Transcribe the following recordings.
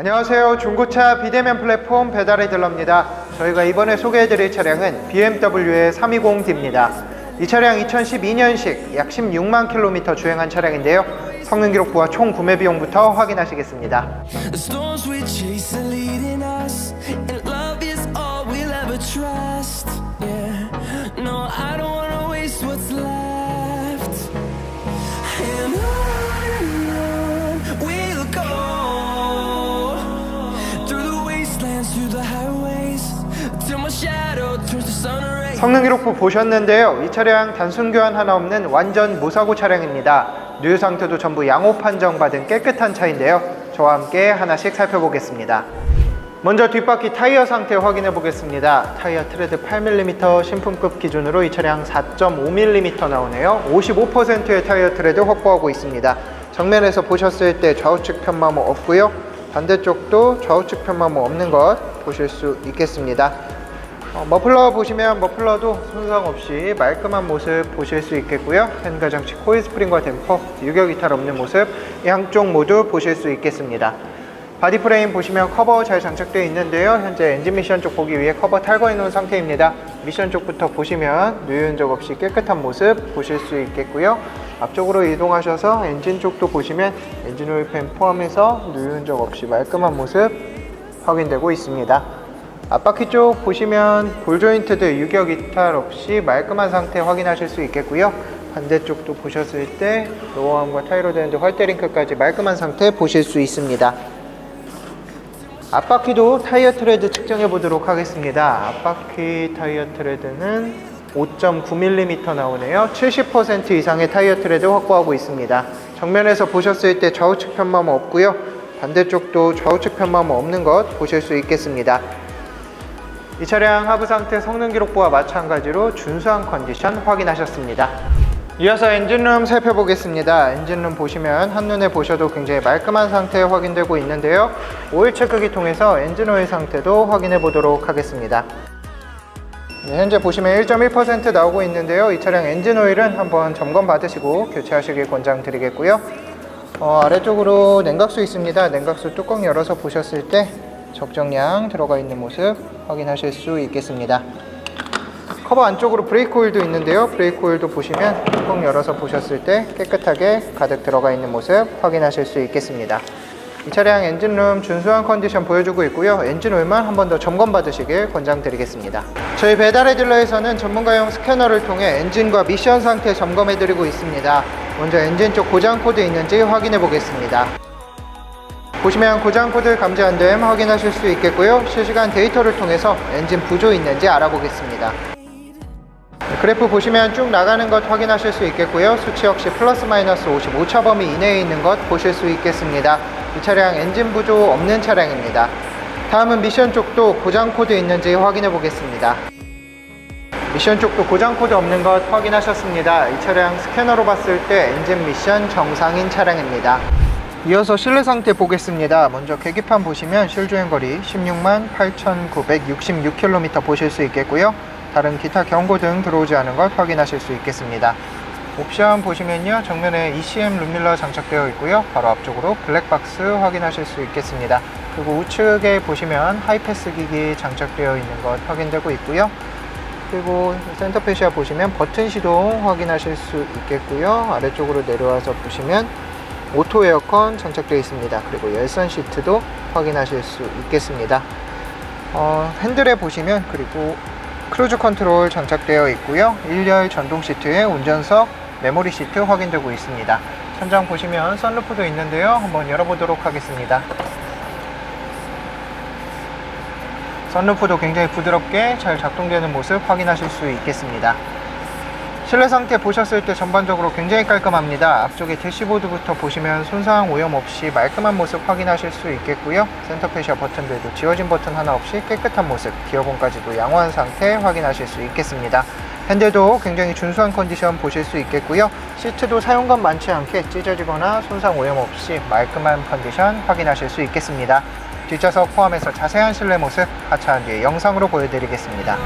안녕하세요. 중고차 비대면 플랫폼 배달의 딜러입니다. 저희가 이번에 소개해드릴 차량은 BMW의 320D입니다. 이 차량 2012년식 약 16만 킬로미터 주행한 차량인데요. 성능 기록부와 총 구매 비용부터 확인하시겠습니다. 성능 기록부 보셨는데요. 이 차량 단순 교환 하나 없는 완전 무사고 차량입니다. 누유 상태도 전부 양호 판정받은 깨끗한 차인데요. 저와 함께 하나씩 살펴보겠습니다. 먼저 뒷바퀴 타이어 상태 확인해 보겠습니다. 타이어 트레드 8mm 신품급 기준으로 이 차량 4.5mm 나오네요. 55%의 타이어 트레드 확보하고 있습니다. 정면에서 보셨을 때 좌우측 편마모 없고요. 반대쪽도 좌우측 편마모 없는 것 보실 수 있겠습니다. 어, 머플러 보시면 머플러도 손상 없이 말끔한 모습 보실 수 있겠고요. 펜가 장치 코일 스프링과 댐퍼, 유격 이탈 없는 모습 양쪽 모두 보실 수 있겠습니다. 바디 프레임 보시면 커버 잘 장착되어 있는데요. 현재 엔진 미션 쪽 보기 위해 커버 탈거해 놓은 상태입니다. 미션 쪽부터 보시면 누유 흔적 없이 깨끗한 모습 보실 수 있겠고요. 앞쪽으로 이동하셔서 엔진 쪽도 보시면 엔진 오일 팬 포함해서 누유 흔적 없이 말끔한 모습 확인되고 있습니다. 앞바퀴 쪽 보시면 볼 조인트들 유격 이탈 없이 말끔한 상태 확인하실 수 있겠고요. 반대쪽도 보셨을 때 로어암과 타이로 되는데 활대링크까지 말끔한 상태 보실 수 있습니다. 앞바퀴도 타이어 트레드 측정해 보도록 하겠습니다. 앞바퀴 타이어 트레드는 5.9mm 나오네요. 70% 이상의 타이어 트레드 확보하고 있습니다. 정면에서 보셨을 때 좌우측 편마모 없고요. 반대쪽도 좌우측 편마모 없는 것 보실 수 있겠습니다. 이 차량 하부 상태 성능 기록부와 마찬가지로 준수한 컨디션 확인하셨습니다. 이어서 엔진룸 살펴보겠습니다. 엔진룸 보시면 한눈에 보셔도 굉장히 말끔한 상태 확인되고 있는데요. 오일 체크기 통해서 엔진 오일 상태도 확인해 보도록 하겠습니다. 네, 현재 보시면 1.1% 나오고 있는데요. 이 차량 엔진 오일은 한번 점검 받으시고 교체하시길 권장드리겠고요. 어, 아래쪽으로 냉각수 있습니다. 냉각수 뚜껑 열어서 보셨을 때 적정량 들어가 있는 모습 확인하실 수 있겠습니다. 커버 안쪽으로 브레이크 오일도 있는데요. 브레이크 오일도 보시면 뚜껑 열어서 보셨을 때 깨끗하게 가득 들어가 있는 모습 확인하실 수 있겠습니다. 이 차량 엔진룸 준수한 컨디션 보여주고 있고요. 엔진 오일만 한 번 더 점검 받으시길 권장드리겠습니다. 저희 배달의 딜러에서는 전문가용 스캐너를 통해 엔진과 미션 상태 점검해 드리고 있습니다. 먼저 엔진 쪽 고장 코드 있는지 확인해 보겠습니다. 보시면 고장 코드 감지 안됨 확인하실 수 있겠고요. 실시간 데이터를 통해서 엔진 부조 있는지 알아보겠습니다. 네, 그래프 보시면 쭉 나가는 것 확인하실 수 있겠고요. 수치 역시 플러스 마이너스 55차 범위 이내에 있는 것 보실 수 있겠습니다. 이 차량 엔진 부조 없는 차량입니다. 다음은 미션 쪽도 고장 코드 있는지 확인해 보겠습니다. 미션 쪽도 고장 코드 없는 것 확인하셨습니다. 이 차량 스캐너로 봤을 때 엔진 미션 정상인 차량입니다. 이어서 실내 상태 보겠습니다. 먼저 계기판 보시면 실주행 거리 16만 8,966km 보실 수 있겠고요. 다른 기타 경고 등 들어오지 않은 것 확인하실 수 있겠습니다. 옵션 보시면요. 정면에 ECM 룸밀러 장착되어 있고요. 바로 앞쪽으로 블랙박스 확인하실 수 있겠습니다. 그리고 우측에 보시면 하이패스 기기 장착되어 있는 것 확인되고 있고요. 그리고 센터페시아 보시면 버튼 시동 확인하실 수 있겠고요. 아래쪽으로 내려와서 보시면 오토 에어컨 장착되어 있습니다. 그리고 열선 시트도 확인하실 수 있겠습니다. 어, 핸들에 보시면 그리고 크루즈 컨트롤 장착되어 있고요. 1열 전동 시트에 운전석 메모리 시트 확인되고 있습니다. 천장 보시면 선루프도 있는데요. 한번 열어보도록 하겠습니다. 선루프도 굉장히 부드럽게 잘 작동되는 모습 확인하실 수 있겠습니다. 실내 상태 보셨을 때 전반적으로 굉장히 깔끔합니다. 앞쪽에 대시보드부터 보시면 손상 오염 없이 말끔한 모습 확인하실 수 있겠고요. 센터페시아 버튼들도 지워진 버튼 하나 없이 깨끗한 모습, 기어봉까지도 양호한 상태 확인하실 수 있겠습니다. 핸들도 굉장히 준수한 컨디션 보실 수 있겠고요. 시트도 사용감 많지 않게 찢어지거나 손상 오염 없이 말끔한 컨디션 확인하실 수 있겠습니다. 뒷좌석 포함해서 자세한 실내 모습 하차한 뒤에 영상으로 보여드리겠습니다.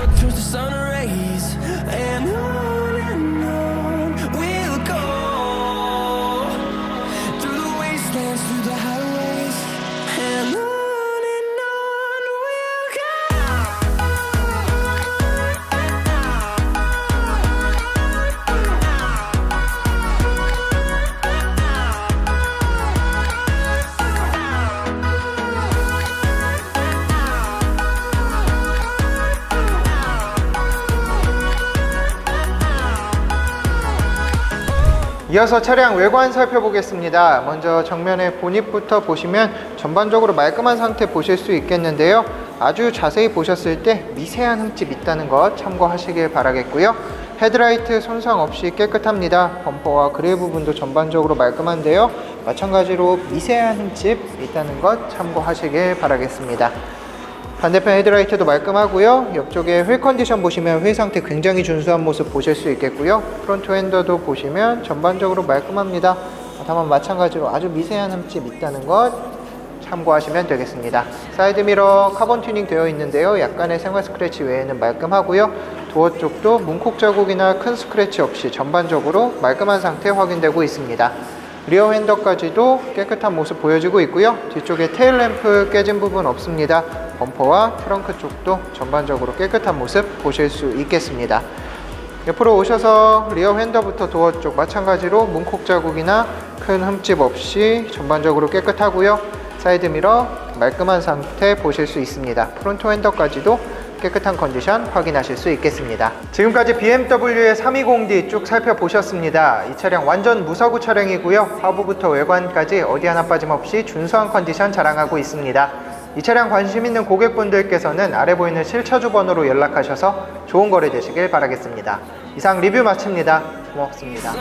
이어서 차량 외관 살펴보겠습니다. 먼저 정면의 보닛부터 보시면 전반적으로 말끔한 상태 보실 수 있겠는데요. 아주 자세히 보셨을 때 미세한 흠집 있다는 것 참고하시길 바라겠고요. 헤드라이트 손상 없이 깨끗합니다. 범퍼와 그릴 부분도 전반적으로 말끔한데요. 마찬가지로 미세한 흠집 있다는 것 참고하시길 바라겠습니다. 반대편 헤드라이트도 말끔하고요. 옆쪽에 휠 컨디션 보시면 휠 상태 굉장히 준수한 모습 보실 수 있겠고요. 프론트 핸더도 보시면 전반적으로 말끔합니다. 다만 마찬가지로 아주 미세한 흠집 있다는 것 참고하시면 되겠습니다. 사이드 미러 카본 튜닝 되어 있는데요. 약간의 생활 스크래치 외에는 말끔하고요. 도어 쪽도 문콕 자국이나 큰 스크래치 없이 전반적으로 말끔한 상태 확인되고 있습니다. 리어 핸더까지도 깨끗한 모습 보여지고 있고요. 뒤쪽에 테일 램프 깨진 부분 없습니다. 범퍼와 트렁크 쪽도 전반적으로 깨끗한 모습 보실 수 있겠습니다. 옆으로 오셔서 리어 핸더부터 도어 쪽 마찬가지로 문콕 자국이나 큰 흠집 없이 전반적으로 깨끗하고요. 사이드 미러 말끔한 상태 보실 수 있습니다. 프론트 핸더까지도 깨끗한 컨디션 확인하실 수 있겠습니다. 지금까지 BMW의 320D 쭉 살펴보셨습니다. 이 차량 완전 무사고 차량이고요. 하부부터 외관까지 어디 하나 빠짐없이 준수한 컨디션 자랑하고 있습니다. 이 차량 관심 있는 고객분들께서는 아래 보이는 실차주 번호로 연락하셔서 좋은 거래 되시길 바라겠습니다. 이상 리뷰 마칩니다. 고맙습니다.